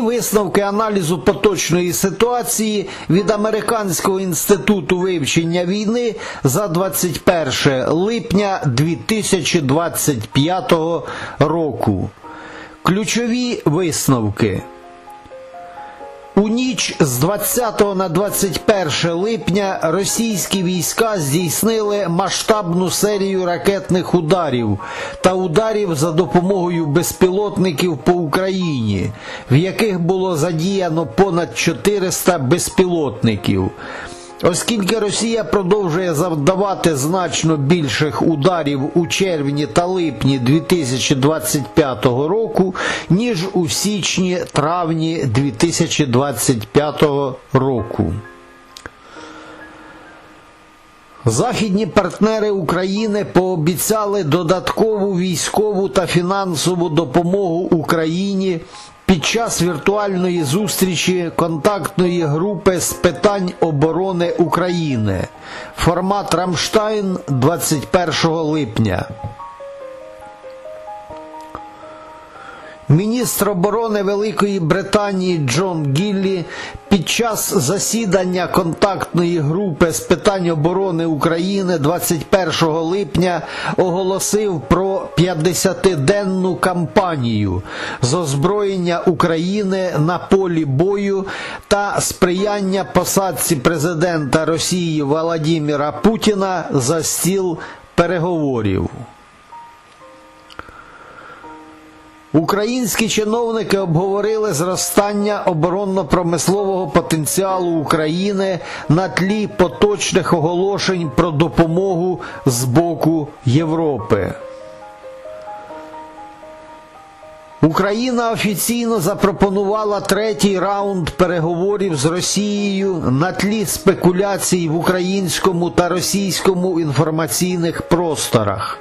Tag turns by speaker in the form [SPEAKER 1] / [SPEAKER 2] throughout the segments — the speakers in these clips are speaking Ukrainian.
[SPEAKER 1] Висновки аналізу поточної ситуації від Американського інституту вивчення війни за 21 липня 2025 року. Ключові висновки. У ніч з 20 на 21 липня російські війська здійснили масштабну серію ракетних ударів та ударів за допомогою безпілотників по Україні, в яких було задіяно понад 400 безпілотників. Оскільки Росія продовжує завдавати значно більших ударів у червні та липні 2025 року, ніж у січні-травні 2025 року. Західні партнери України пообіцяли додаткову військову та фінансову допомогу Україні під час віртуальної зустрічі контактної групи з питань оборони України. Формат Рамштайн 21 липня. Міністр оборони Великої Британії Джон Гіллі під час засідання контактної групи з питань оборони України 21 липня оголосив про 50-денну кампанію з озброєння України на полі бою та сприяння посадці президента Росії Володимира Путіна за стіл переговорів. Українські чиновники обговорили зростання оборонно-промислового потенціалу України на тлі поточних оголошень про допомогу з боку Європи. Україна офіційно запропонувала третій раунд переговорів з Росією на тлі спекуляцій в українському та російському інформаційних просторах.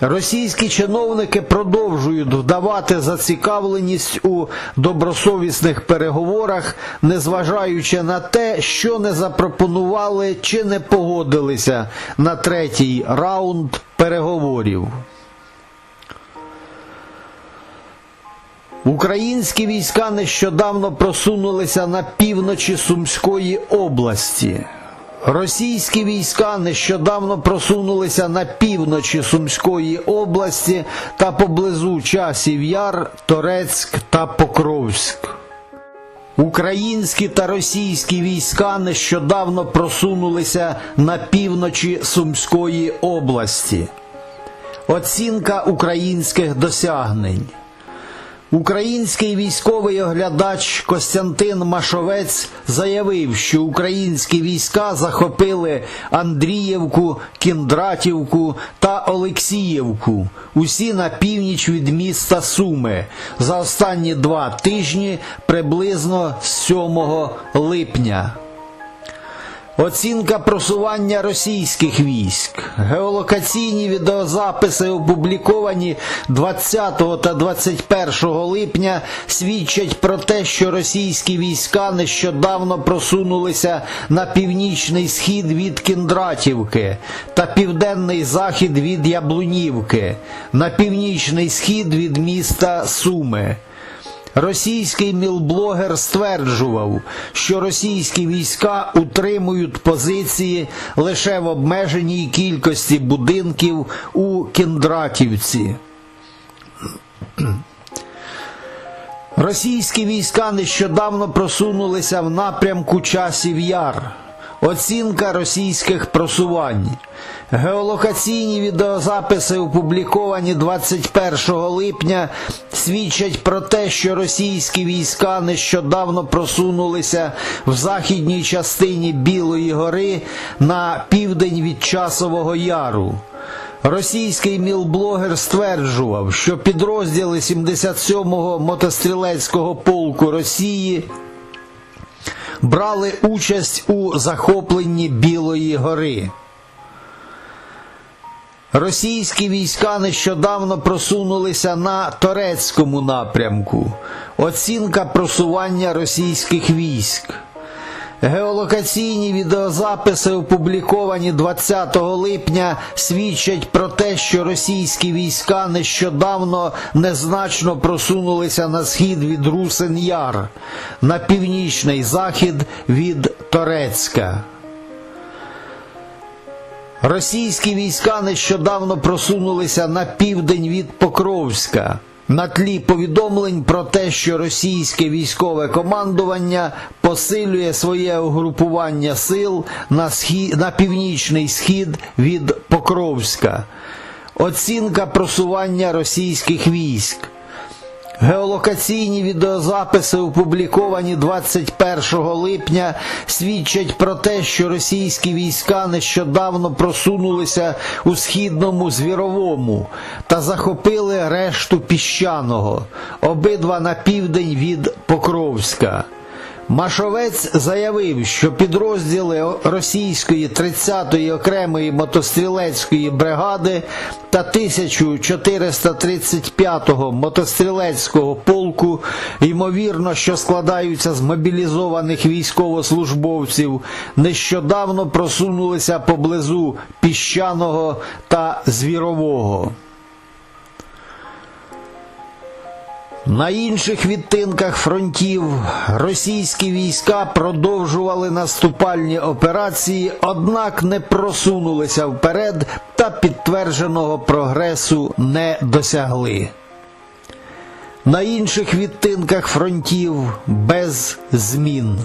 [SPEAKER 1] Російські чиновники продовжують вдавати зацікавленість у добросовісних переговорах, незважаючи на те, що не запропонували чи не погодилися на третій раунд переговорів. Українські війська нещодавно просунулися на півночі Сумської області. Російські війська нещодавно просунулися на півночі Сумської області та поблизу часів Яр, Торецьк та Покровськ. Українські та російські війська нещодавно просунулися на півночі Сумської області. Оцінка українських досягнень. Український військовий оглядач Костянтин Машовець заявив, що українські війська захопили Андріївку, Кіндратівку та Олексіївку, усі на північ від міста Суми за останні два тижні приблизно з 7 липня. Оцінка просування російських військ. Геолокаційні відеозаписи, опубліковані 20 та 21 липня, свідчать про те, що російські війська нещодавно просунулися на північний схід від Кіндратівки та південний захід від Яблунівки, на північний схід від міста Суми. Російський мілблогер стверджував, що російські війська утримують позиції лише в обмеженій кількості будинків у Кіндратівці. Російські війська нещодавно просунулися в напрямку часів Яр. Оцінка російських просувань. Геолокаційні відеозаписи, опубліковані 21 липня, свідчать про те, що російські війська нещодавно просунулися в західній частині Білої гори на південь від Часового Яру. Російський мілблогер стверджував, що підрозділи 77-го мотострілецького полку Росії брали участь у захопленні Білої гори. Російські війська нещодавно просунулися на Торецькому напрямку. Оцінка просування російських військ. Геолокаційні відеозаписи, опубліковані 20 липня, свідчать про те, що російські війська нещодавно незначно просунулися на схід від Русин-Яр, на північний захід від Торецька. Російські війська нещодавно просунулися на південь від Покровська. На тлі повідомлень про те, що російське військове командування посилює своє угрупування сил на, схід, на північний схід від Покровська. Оцінка просування російських військ. Геолокаційні відеозаписи, опубліковані 21 липня, свідчать про те, що російські війська нещодавно просунулися у східному звіровому та захопили решту піщаного, обидва на південь від Покровська. Машовець заявив, що підрозділи російської 30-ї окремої мотострілецької бригади та 1435-го мотострілецького полку, ймовірно, що складаються з мобілізованих військовослужбовців, нещодавно просунулися поблизу піщаного та звірового. На інших відтинках фронтів російські війська продовжували наступальні операції, однак не просунулися вперед та підтвердженого прогресу не досягли. На інших відтинках фронтів без змін.